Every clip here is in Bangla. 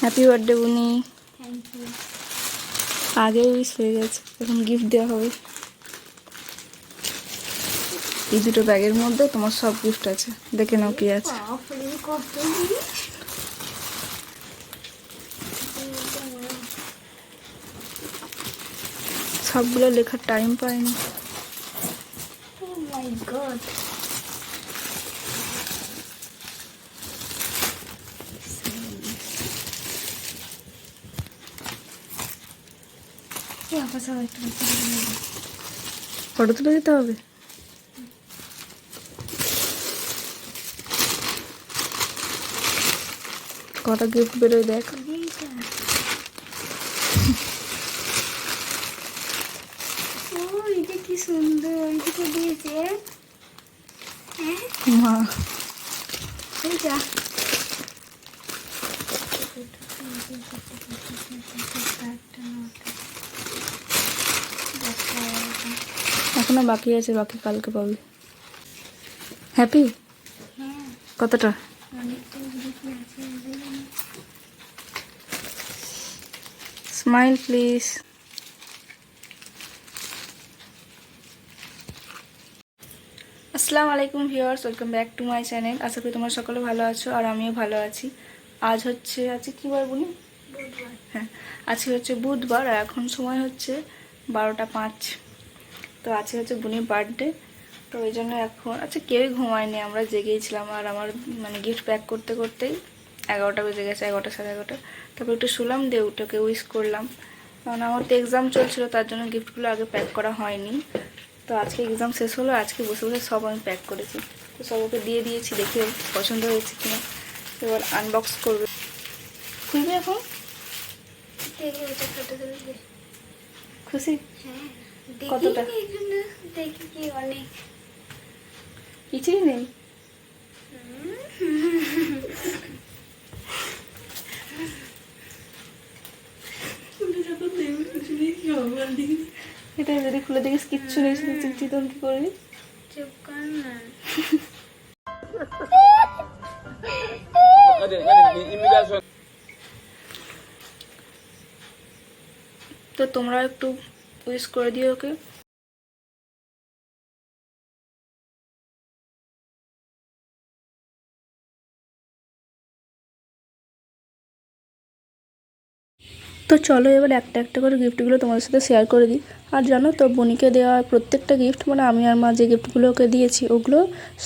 হ্যাপি বার্থডে উনি আগে উইস হয়ে গেছে এখন গিফট দেওয়া হবে। এই দুটো ব্যাগের মধ্যে তোমার সব গিফট আছে। দেখে নাও কি আছে। সবগুলো লেখার টাইম পাইনি। মাই গড ফটো তুলে দিতে হবে? কটা গিফট বেরোয় দেখ ও এটা কি সুন্দর এটা কে দিয়েছে হ্যাঁ? মা। এইটা। এখনও বাকি আছে বাকি কালকে পাবি। হ্যাপি? হ্যাঁ কতটা? Smile please. আসসালামু আলাইকুম viewers welcome back to my channel. আশা করি তোমরা সকলে ভালো আছো আর আমিও ভালো আছি। আজ হচ্ছে আজকে কী বার বলি? হ্যাঁ আজকে হচ্ছে বুধবার আর এখন সময় হচ্ছে বারোটা পাঁচ। তো আজকে হচ্ছে বুনির বার্থডে তো ওই জন্য এখন আচ্ছা কেউই ঘুমায়নি আমরা জেগেইছিলাম আর আমার মানে গিফট প্যাক করতে করতেই এগারোটা বেজে গেছে এগারোটা সাড়ে এগারোটা। তারপর একটু শুলাম দিয়ে ওকে উইশ করলাম। কারণ আমার তো এক্সাম চলছিল তার জন্য গিফটগুলো আগে প্যাক করা হয়নি। তো আজকে এক্সাম শেষ হলো, আজকে বসে বসে সব আমি প্যাক করেছি। তো সব ওকে দিয়ে দিয়েছি, দেখে পছন্দ হয়েছে কিনা। এবার আনবক্স করবে। খুলবে এখন? খুশি? কি কিছুই নেই। এটা যদি খুলে দেখিস কিচ্ছু নেই, শুধু কি করবি তো তোমরা একটু উইশ করে দিও ওকে। তো চলো এবার একটা একটা করে গিফটগুলো তোমাদের সাথে শেয়ার করে দিই। আর জানো তো বনিকে দেওয়া প্রত্যেকটা গিফট মানে আমি আর মা যে গিফটগুলো ওকে দিয়েছি, ওগুলো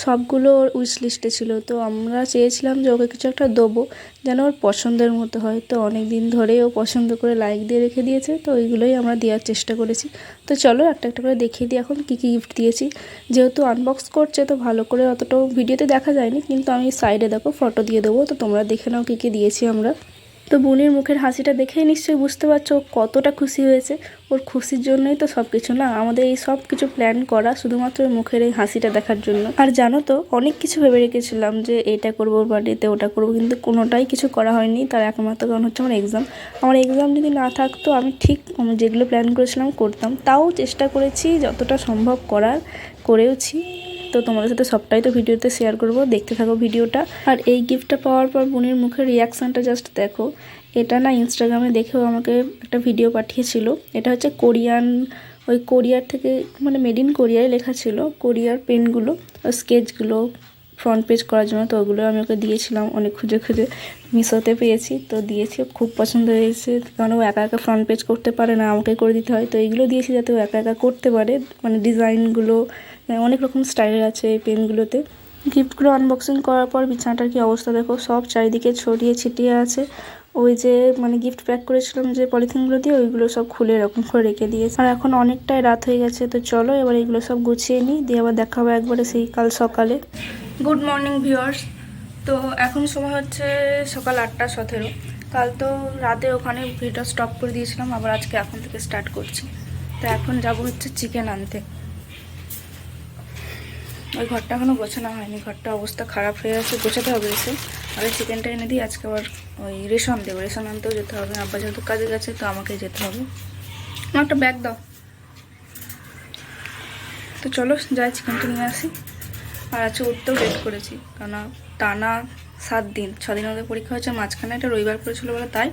সবগুলো ওর উইশ লিস্টে ছিল। তো আমরা চেয়েছিলাম যে ওকে কিছু একটা দেবো, যেন ওর পছন্দের মতো হয়। তো অনেক দিন ধরে ও পছন্দ করে লাইক দিয়ে রেখে দিয়েছে, তো ওইগুলোই আমরা দেওয়ার চেষ্টা করেছি। তো চলো একটা একটা করে দেখিয়ে দিই এখন কী কী গিফট দিয়েছি। যেহেতু আনবক্স করছে, তো ভালো করে অতটাও ভিডিওতে দেখা যায়নি, কিন্তু আমি সাইডে দেখো ফটো দিয়ে দেবো। তো তোমরা দেখে নাও কী কী দিয়েছি আমরা। তো বোনের মুখের হাসিটা দেখেই নিশ্চয়ই বুঝতে পারছ ও কতটা খুশি হয়েছে। ওর খুশির জন্যই তো সব কিছু না? আমাদের এই সব কিছু প্ল্যান করা শুধুমাত্র মুখের এই হাসিটা দেখার জন্য। আর জানো তো, অনেক কিছু ভেবে রেখেছিলাম যে এটা করব বাড়িতে ওটা করব, কিন্তু কোনোটাই কিছু করা হয়নি। তার একমাত্র কারণ হচ্ছে আমার এক্সাম আমার এক্সাম যদি না থাকতো, আমি ঠিক যেগুলো প্ল্যান করেছিলাম করতাম। তাও চেষ্টা করেছি যতটা সম্ভব করার, করেওছি। তো তোমাদের সাথে সবটাই তো ভিডিওতে শেয়ার করব। দেখতে থাকো ভিডিওটা। আর এই গিফটটা পাওয়ার পর বোনের মুখের রিয়াকশানটা জাস্ট দেখো। এটা না ইনস্টাগ্রামে দেখেও আমাকে একটা ভিডিও পাঠিয়েছিল। এটা হচ্ছে কোরিয়ান, ওই কোরিয়ার থেকে মানে মেড ইন কোরিয়ায় লেখা ছিল। কোরিয়ার পেনগুলো ওই স্কেচগুলো ফ্রন্ট পেজ করার জন্য। তো ওগুলো আমি ওকে দিয়েছিলাম। অনেক খুঁজে খুঁজে মিশোতে পেয়েছি। তো দিয়েছি। খুব পছন্দ হয়েছে। কারণ ও একা একা ফ্রন্ট পেজ করতে পারে না। আমাকে করে দিতে হয়। তো এইগুলো দিয়েছি যাতে ও একা একা করতে পারে। মানে ডিজাইনগুলো অনেক রকম স্টাইলের আছে এই পেনগুলোতে। গিফটগুলো আনবক্সিং করার পর বিছানাটার কি অবস্থা দেখো, সব চারিদিকে ছড়িয়ে ছিটিয়ে আছে। ওই যে মানে গিফট প্যাক করেছিলাম যে পলিথিনগুলো দিয়ে, ওইগুলো সব খুলে এরকম করে রেখে দিয়েছে। আর এখন অনেকটাই রাত হয়ে গেছে, তো চলো এবার এগুলো সব গুছিয়ে নিই, দিয়ে আবার দেখা হবে একবারে সেই কাল সকালে। গুড মর্নিং ভিউয়ার্স তো এখন সময় হচ্ছে সকাল আটটা সতেরো। কাল তো রাতে ওখানে ভিডিও স্টপ করে দিয়েছিলাম, আবার আজকে এখন থেকে স্টার্ট করছি। তো এখন যাব হচ্ছে চিকেন আনতে। ওই ঘরটা এখনও গোছানো হয়নি। ঘরটা অবস্থা খারাপ হয়ে আছে, গোছাতে হবে এসে। আগে চিকেনটা এনে দিই, আজকে আবার ওই রেশন দেবো। রেশন আনতেও যেতে হবে, আব্বা যেহেতু কাজে গেছে, তো আমাকে যেতে হবে। আমার একটা ব্যাগ দাও। তো চলো, যাই চিকেনটা নিয়ে আসি। আর আজকে উঠতেও লেট করেছি কারণ টানা সাত দিন, ছ দিন ওদের পরীক্ষা হচ্ছে মাঝখানে একটা রবিবার পড়েছিল বলে তাই।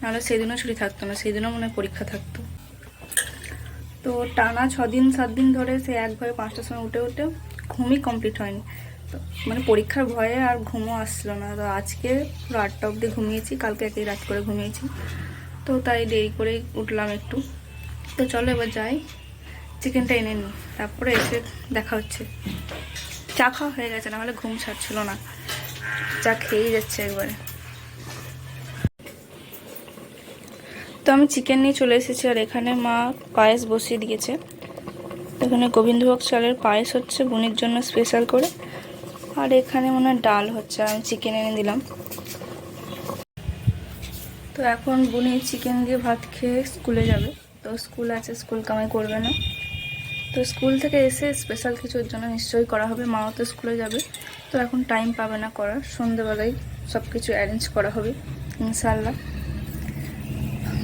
নাহলে সেদিনও ছুটি থাকতো না, সেদিনও মনে পরীক্ষা থাকতো। তো টানা ছ দিন, সাত দিন ধরে সে একভাবে পাঁচটার সময় উঠে উঠে ঘুমই কমপ্লিট হয়নি। তো মানে পরীক্ষার ভয়ে আর ঘুমও আসলো না। তো আজকে পুরো আটটা অবধি ঘুমিয়েছি, কালকে একই রাত করে ঘুমিয়েছি। তো তাই দেরি করে উঠলাম একটু। তো চলো এবার যাই চিকেনটা এনে নিই। তারপরে এসে দেখা হচ্ছে। চা খাওয়া হয়ে গেছে না হলে ঘুম ছাড়ছিল না। চা খেয়েই যাচ্ছে একবারে। তো আমি চিকেন নিয়ে চলে এসেছি, আর এখানে মা পায়েস বসিয়ে দিয়েছে। এখানে গোবিন্দভোগ চালের পায়েস হচ্ছে, বোনের জন্য স্পেশাল করে। আর এখানে মনে হয় ডাল হচ্ছে, আমি চিকেন এনে দিলাম। তো এখন বুনি চিকেন দিয়ে ভাত খেয়ে স্কুলে যাবে। তো স্কুল আছে স্কুল কামাই করবে না। তো স্কুল থেকে এসে স্পেশাল কিছুর জন্য নিশ্চয়ই করা হবে। মাও তো স্কুলে যাবে। তো এখন টাইম পাবে না করার। সন্ধেবেলায় সব কিছু অ্যারেঞ্জ করা হবে ইনশাল্লাহ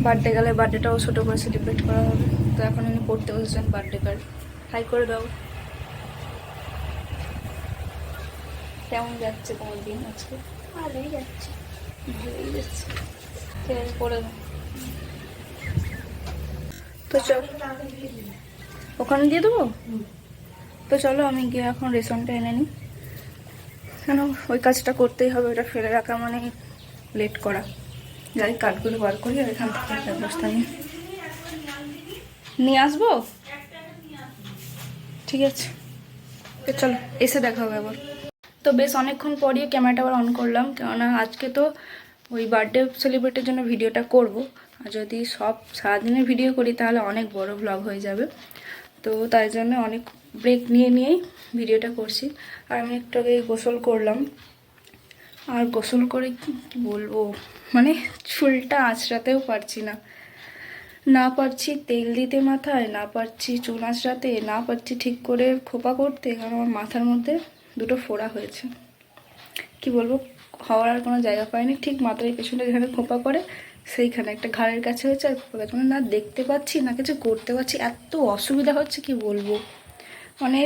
বার্থডে গেলে বার্থডেটাও ছোটো করে সেলিব্রেট করা হবে। তো এখন উনি পড়তে বসেছেন বার্থডে কার্ড হাই করে দাও কেমন যাচ্ছে তোমার দিন আজকে? ভালোই যাচ্ছে। ভালোই যাচ্ছে। ঠিক আছে পড়ে দাও তো চল। ওখানে দিয়ে দেবো? তো চলো আমি গিয়ে এখন রেশনটা এনে নিই। কেন? ওই কাজটা করতেই হবে ওটা ফেলে রাখা মানে লেট করা। যাই কাঠগুলো বার করি আর এখান থেকে ব্যবস্থা নিই। নিয়ে আসব? ঠিক আছে। তো চলো এসে দেখা হবে আবার। তো বেশ অনেকক্ষণ পরই ক্যামেরাটা আবার অন করলাম কেননা আজকে তো ওই বার্থডে সেলিব্রেটের জন্য ভিডিওটা করব। আর যদি সব সারাদিনের ভিডিও করি তাহলে অনেক বড় ব্লগ হয়ে যাবে। তো তাই জন্য অনেক ব্রেক নিয়ে নিয়েই ভিডিওটা করছি। আর আমি একটু আগে গোসল করলাম। আর গোসল করে কি কি বলব? মানে চুলটা আঁচড়াতেও পারছি না। না পারছি তেল দিতে মাথায়, না পারছি চুল আঁচড়াতে, না পারছি ঠিক করে খোপা করতে, কারণ আমার মাথার মধ্যে দুটো ফোড়া হয়েছে। কি বলব, হওয়ার আর কোনো জায়গা পাইনি। ঠিক এই পেছনে যেখানে খোপা করে সেইখানে একটা ঘাড়ের কাছে হয়েছে, আর খোপা কাছে না দেখতে পাচ্ছি, না কিছু করতে পারছি। এত অসুবিধা হচ্ছে, কি বলব? মানে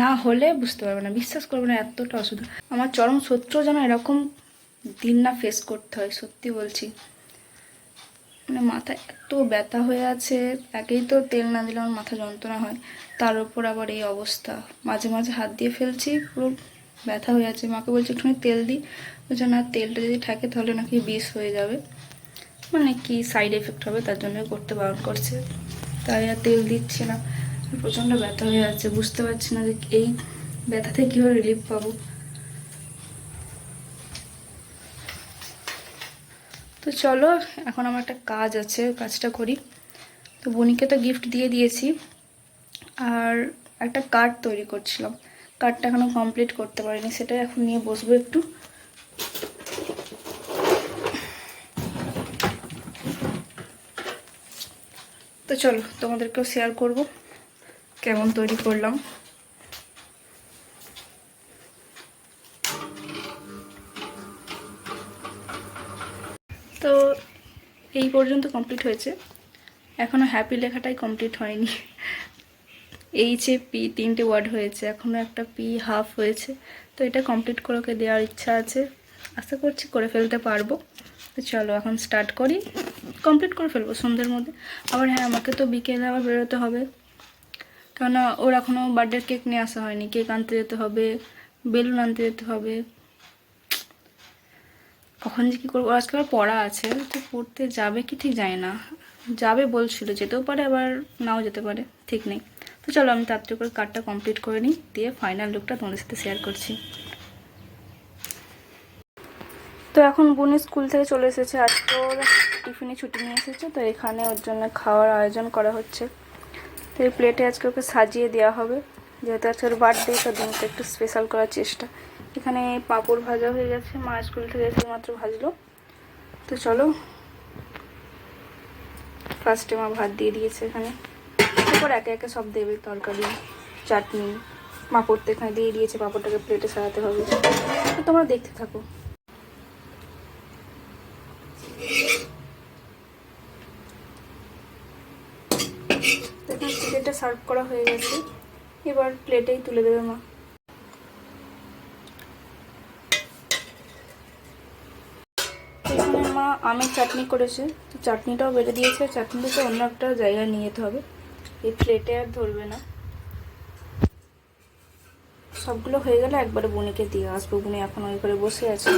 না হলে বুঝতে পারবে না, বিশ্বাস করবে না, এতটা অসুবিধা। আমার চরম শত্রু যেন এরকম দিন না ফেস করতে হয়, সত্যি বলছি। মানে মাথা এত ব্যথা হয়ে আছে একেই তো তেল না দিলে আমার মাথা যন্ত্রণা হয়। তার উপর আবার এই অবস্থা। মাঝে মাঝে হাত দিয়ে ফেলছি, পুরো ব্যথা হয়ে আছে। মাকে বলছি, একটুখানি তেল দিই বলছে, না, তেলটা যদি থাকে তাহলে নাকি বিষ হয়ে যাবে। মানে কি সাইড এফেক্ট হবে তার জন্য করতে বারণ করছে। তাই আর তেল দিচ্ছি না। প্রচণ্ড ব্যথা হয়ে আছে। বুঝতে পারছি না যে এই ব্যথা থেকে কীভাবে রিলিফ পাবো। তো চলো, এখন আমার একটা কাজ আছে কাজটা করি। তো বোনিকে তো গিফট দিয়ে দিয়েছি। আর একটা কার্ড তৈরি করছিলাম। কার্ডটা এখনও কমপ্লিট করতে পারিনি সেটা এখন নিয়ে বসবো একটু। তো চলো, তোমাদেরকেও শেয়ার করব। কেমন তৈরি করলাম তো এই পর্যন্ত কমপ্লিট হয়েছে। এখনও হ্যাপি লেখাটাই কমপ্লিট হয়নি। এইচে পি তিনটে ওয়ার্ড হয়েছে এখনও একটা পি হাফ হয়েছে। তো এটা কমপ্লিট করে ওকে দেওয়ার ইচ্ছা আছে। আশা করছি করে ফেলতে পারব। তো চলো এখন স্টার্ট করি। কমপ্লিট করে ফেলব সন্ধ্যের মধ্যে। আবার হ্যাঁ আমাকে তো বিকেলে আবার বেরোতে হবে। কেননা ওর এখনও বার্থডে কেক নিয়ে আসা হয়নি। কেক আনতে যেতে হবে, বেলুন আনতে যেতে হবে। কখন যে কী করব? আজকে আবার পড়া আছে, তো পড়তে যাবে কি ঠিক জানি না। যাবে বলছিল, যেতেও পারে আবার নাও যেতে পারে, ঠিক নেই। তো চলো আমি তাড়াতাড়ি করে কার্ডটা কমপ্লিট করে নিই, দিয়ে ফাইনাল লুকটা তোমাদের সাথে শেয়ার করছি। তো এখন বোন স্কুল থেকে চলে এসেছে, আজকে ওর টিফিনে ছুটি নিয়ে এসেছে, তো এখানে ওর জন্য খাওয়ার আয়োজন করা হচ্ছে। তো এই প্লেটে আজকে ওকে সাজিয়ে দেওয়া হবে, যেহেতু আজকে ওর বার্থডে তো দিনটা একটু স্পেশাল করার চেষ্টা। এখানে পাঁপড় ভাজা হয়ে গেছে, মা স্কুল থেকে এসে মাত্র ভাজলো। তো চলো ফার্স্টে মা ভাত দিয়ে দিয়েছে এখানে। তারপর একে একে সব দেবে, তরকারি, চাটনি। পাঁপড় তো এখানে দিয়ে দিয়েছে, পাঁপড়টাকে প্লেটে সারাতে হবে। তো তোমরা দেখতে থাকো। চিকেনটা সার্ভ করা হয়ে গেছে। এবার প্লেটেই তুলে দেবে মা। আমের চাটনি করেছে। তো চাটনিটাও বেড়ে দিয়েছে চাটনিটা অন্য একটা জায়গায় নিয়ে যেতে হবে। এই প্লেটে আর ধরবে না। সবগুলো হয়ে গেলে একবারে বুনিকে দিয়ে আসব। বুনি এখন ওই করে বসে আছে।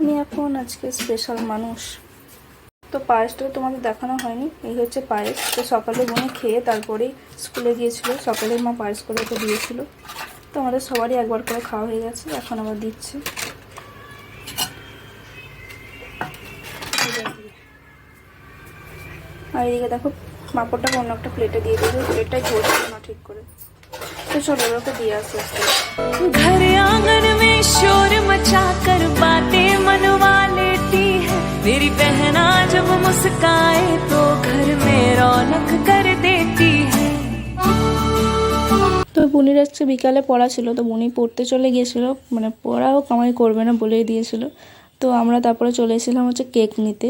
উনি এখন আজকে স্পেশাল মানুষ। তো পায়েসটা তোমাদের দেখানো হয়নি। এই হচ্ছে পায়েস। তো সকালে বুনি খেয়ে তারপরেই স্কুলে গিয়েছিল। সকালে মা পায়েস করে ওকে দিয়েছিল। তো আমাদের সবারই একবার করে খাওয়া হয়ে গেছে। এখন আবার দিচ্ছে। আর এদিকে দেখো পাঁপড়টাকে অন্য একটা প্লেটে দিয়ে দিয়েছে প্লেটটাই ধরছিল না ঠিক করে তো চলো এবার ওকে দিয়ে আসতে আসতে घर आंगन में शोर मचाकर बातें मनवा लेती है मेरी बहना जब मुस्काए तो घर में रौनक कर देती है তো বুনির হচ্ছে বিকালে পড়া ছিল তো বুনি পড়তে চলে গিয়েছিল মানে পড়াও কামাই করবে না বলেই দিয়েছিল তো আমরা তারপরে চলে এসেছিলাম হচ্ছে কেক নিতে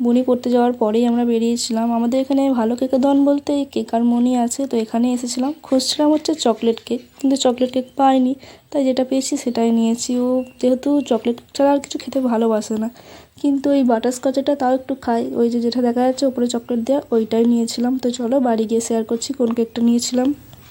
বুনি পড়তে যাওয়ার পরেই আমরা বেরিয়েছিলাম। আমাদের এখানে ভালো কেকের দন বলতে কেক আর মনি আছে, তো এখানে এসেছিলাম। খুঁজছিলাম হচ্ছে চকলেট কেক কিন্তু চকলেট কেক পাইনি। তাই যেটা পেয়েছি সেটাই নিয়েছি। ও যেহেতু চকলেট ছাড়া আর কিছু খেতে ভালোবাসে না, কিন্তু এই বাটারস্কচটা তাও একটু খাই। ওই যে যেটা দেখা যাচ্ছে উপরে চকলেট দেওয়া, ওইটাই নিয়েছিলাম। তো চলো বাড়ি গিয়ে শেয়ার করছি কোন কেকটা নিয়েছিলাম।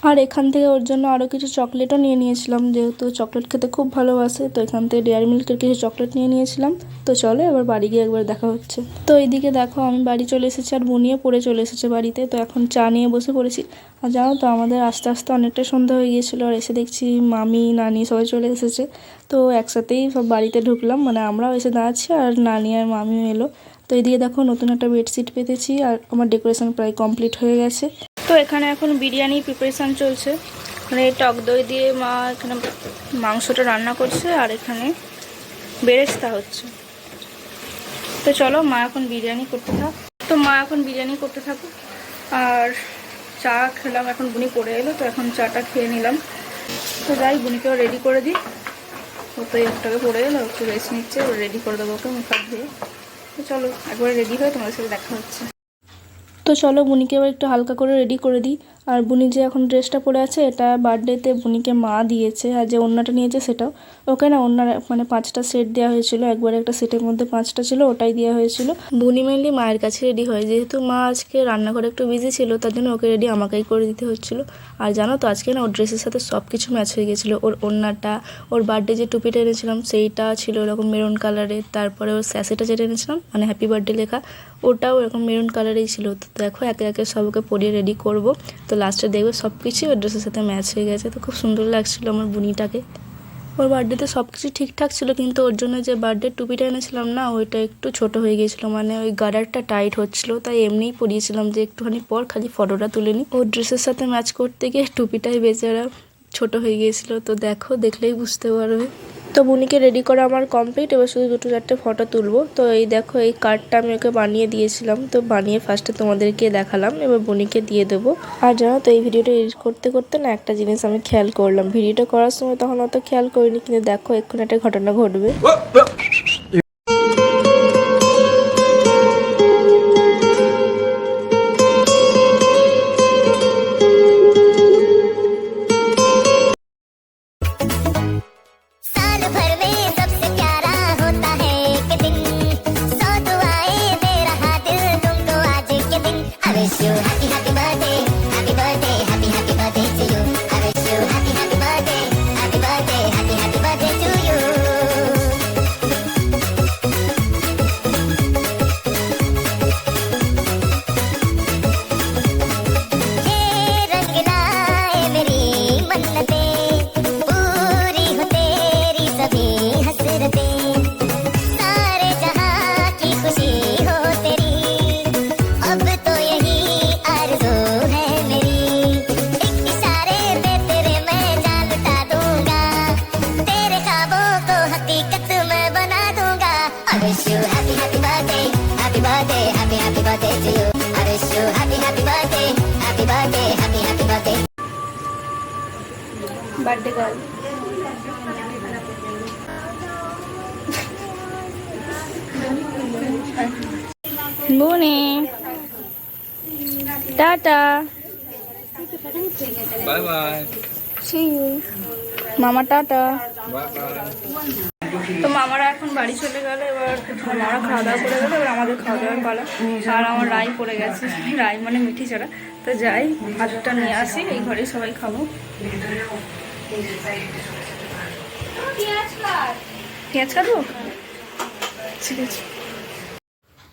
আর এখান থেকে ওর জন্য আরও কিছু চকলেটও নিয়ে নিয়েছিলাম, যেহেতু চকলেট খেতে খুব ভালোবাসে, তো এখান থেকে ডেয়ারি মিল্কের কিছু চকলেট নিয়ে নিয়েছিলাম। তো চলো এবার বাড়ি গিয়ে একবার দেখা হচ্ছে। তো এইদিকে দেখো, আমি বাড়ি চলে এসেছি আর বুনিয়ে পড়ে চলে এসেছে বাড়িতে। তো এখন চা নিয়ে বসে পড়েছি। আর জানো তো, আমাদের আস্তে আস্তে অনেকটা সন্ধ্যা হয়ে গিয়েছিল আর এসে দেখছি মামি, নানি সবাই চলে এসেছে। তো একসাথেই সব বাড়িতে ঢুকলাম মানে আমরাও এসে দাঁড়াচ্ছি আর নানি আর মামিও এলো। তো এদিকে দেখো, নতুন একটা বেডশিট পেতেছি আর আমার ডেকোরেশন প্রায় কমপ্লিট হয়ে গেছে। তো এখানে এখন বিরিয়ানি প্রিপারেশান চলছে। মানে টক দই দিয়ে মা এখানে মাংসটা রান্না করছে আর এখানে বেরেস্তা হচ্ছে। তো চলো মা এখন বিরিয়ানি করতে থাক। তো মা এখন বিরিয়ানি করতে থাকুক। আর চা খেলাম, এখন বুনি পড়ে এলো, তো এখন চাটা খেয়ে নিলাম। তো যাই বুনিকেও রেডি করে দিই। ও তো একটাকে পড়ে এলো, একটু রেস্ট নিচ্ছে রেডি করে দেবো ওকে মুখ হাত ধুয়ে। তো চলো, একবারে রেডি হয়ে তোমাদের সাথে দেখা হচ্ছে। তো চলো বুনিকে এবার একটু হালকা করে রেডি করে দিই। আর বুনি যে এখন ড্রেসটা পরে আছে, এটা বার্থডেতে বুনিকে মা দিয়েছে আর যে ওড়নাটা নিয়েছে সেটাও। ওকে না, ওড়নার মানে পাঁচটা সেট দেওয়া হয়েছিল, একবারে একটা সেটের মধ্যে পাঁচটা ছিল, ওটাই দেওয়া হয়েছিল। বুনি মেনলি মায়ের কাছে রেডি হয়, যেহেতু মা আজকে রান্নাঘরে একটু বিজি ছিল, তার জন্য ওকে রেডি আমাকেই করে দিতে হচ্ছিল। আর জানো তো, আজকে না, ওর ড্রেসের সাথে সব কিছু ম্যাচ হয়ে গেছিল। ওর ওড়নাটা, ওর বার্থডে যে টুপিটা এনেছিলাম, সেইটা ছিল এরকম মেরুন কালারের তারপরে ওর স্যাসেটা যেটা এনেছিলাম মানে হ্যাপি বার্থডে লেখা, ওটাও এরকম মেরুন কালারেই ছিল। তো দেখো, একে একে সবকে পরিয়ে রেডি করব। তো লাস্টে দেখবে সব কিছুই ওর ড্রেসের সাথে ম্যাচ হয়ে গেছে। তো খুব সুন্দর লাগছিল আমার বুনিটাকে। ওর বার্থডেতে সব কিছু ঠিকঠাক ছিল, কিন্তু ওর জন্য যে বার্থডে টুপিটা এনেছিলাম না, ওইটা একটু ছোট হয়ে গিয়েছিল। মানে ওই গার্ডারটা টাইট হচ্ছিল, তাই এমনিই পরিয়েছিলাম যে একটুখানি পর খালি ফটোটা তুলে নিই। ওর ড্রেসের সাথে ম্যাচ করতে গিয়ে টুপিটাই বেচারা ছোট হয়ে গিয়েছিল। তো দেখো, দেখলেই বুঝতে পারবে। তো বুনিকে রেডি করা আমার কমপ্লিট এবার শুধু দুটো চারটে ফটো তুলবো। তো এই দেখো, এই কার্ডটা আমি ওকে বানিয়ে দিয়েছিলাম। তো বানিয়ে ফার্স্টে তোমাদেরকে দেখালাম, এবার বুনিকে দিয়ে দেবো। আর জানো তো, এই ভিডিওটা এডিট করতে করতে না একটা জিনিস আমি খেয়াল করলাম। ভিডিওটা করার সময় তখন অত খেয়াল করিনি, কিন্তু দেখো, এক্ষুনি একটা ঘটনা ঘটবে। Birthday girl Buni tata. Bye bye. See you. মামা টাটা। তো মামারা এখন বাড়ি চলে গেল এবার মামারা খাওয়া দাওয়া করে গেলো এবার আমাদের খাওয়া দাওয়ার পালা। আর আমার রাই পড়ে গেছে রাই মানে মিঠি ছাড়া। তো যাই ভাতটা নিয়ে আসি এই ঘরেই সবাই খাব। পেঁয়াজ কাটবো ঠিক আছে।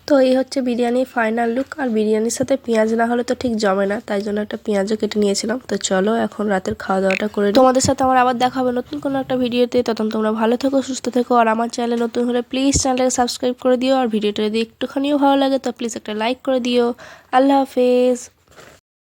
তো এই হচ্ছে বিরিয়ানির ফাইনাল লুক আর বিরিয়ানির সাথে পেঁয়াজ না হলে তো ঠিক জমে না, তাই জন্য একটা পেঁয়াজও কেটে নিয়েছিলাম। তো চলো এখন রাতের খাওয়া দাওয়াটা করে তোমাদের সাথে আমার আবার দেখা হবে নতুন কোনো একটা ভিডিওতে তখন তোমরা ভালো থেকো, সুস্থ থেকো, আর আমার চ্যানেলে নতুন হলে প্লিজ চ্যানেলটাকে সাবস্ক্রাইব করে দিও, আর ভিডিওটা যদি একটুখানিও ভালো লাগে, তো প্লিজ একটা লাইক করে দিও। আল্লাহ হাফেজ।